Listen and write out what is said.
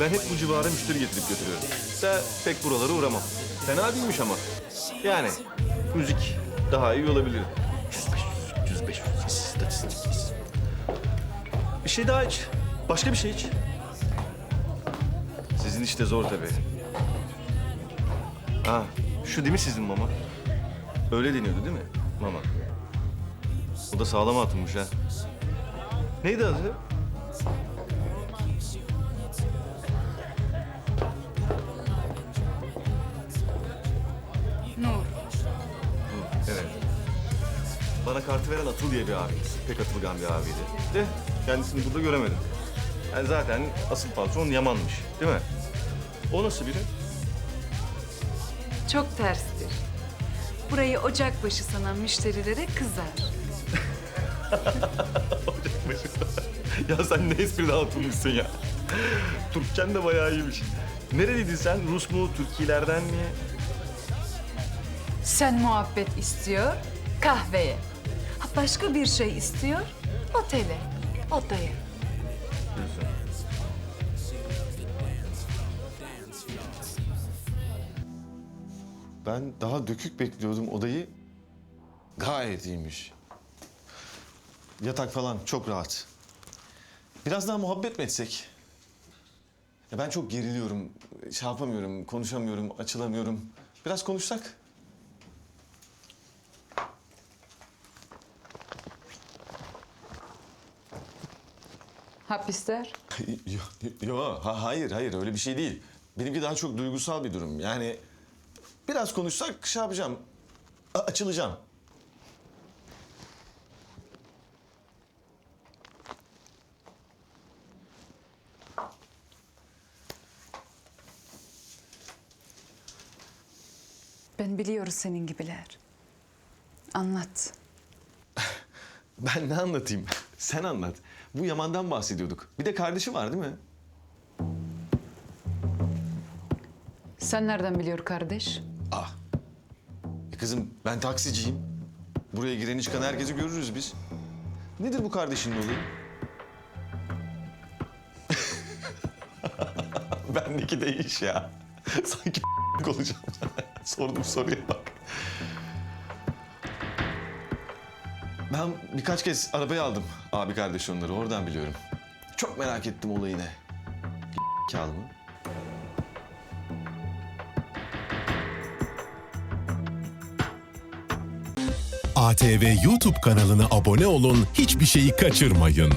Ben hep bu civara müşteri getirip götürüyorum. Da pek buralara uğramam. Fena değilmiş ama. Yani müzik daha iyi olabilir. 105, 105, istatistik. Bir şey daha iç. Başka bir şey iç. Sizin işte zor tabii. Ha, şu değil mi sizin mama? Öyle deniyordu değil mi? Mama. O da sağlam atılmış ha. Neydi adı? Nur. Evet. Bana kartı veren Atıl diye bir abiydi. Pek atılgan bir abiydi. De kendisini burada göremedim. Yani zaten asıl patron Yaman'mış. Değil mi? O nasıl biri? Çok terstir. Burayı ocakbaşı sanan müşterilere kızar. Ya sen ne espriden atılmışsın ya. Türkçen de bayağı iyiymiş. Nereliydin sen? Rus mu? Türkiye'lerden mi? Sen muhabbet istiyor, kahveye. Ha başka bir şey istiyor, otele, odaya. Ben daha dökük bekliyordum odayı. Gayet iyiymiş. Yatak falan çok rahat. Biraz daha muhabbet mi etsek? Ya ben çok geriliyorum. Şey yapamıyorum, konuşamıyorum, açılamıyorum. Biraz konuşsak. Hapisler? Yo, yo, ha, hayır, hayır öyle bir şey değil. Benimki daha çok duygusal bir durum. Yani biraz konuşsak şey yapacağım. a- açılacağım. Ben biliyoruz senin gibiler. Anlat. Ben ne anlatayım? Sen anlat. Bu Yaman'dan bahsediyorduk. Bir de kardeşi var değil mi? Sen nereden biliyor kardeş? Ah. E kızım ben taksiciyim. Buraya gireni çıkan herkesi görürüz biz. Nedir bu kardeşinin olayı? Bendeki de iş ya. Sanki olacağım. Sordum soruya bak. Ben birkaç kez arabaya aldım abi kardeş onları. Oradan biliyorum. Çok merak ettim olayı ne. Kâlı mı? ATV YouTube kanalına abone olun, hiçbir şeyi kaçırmayın.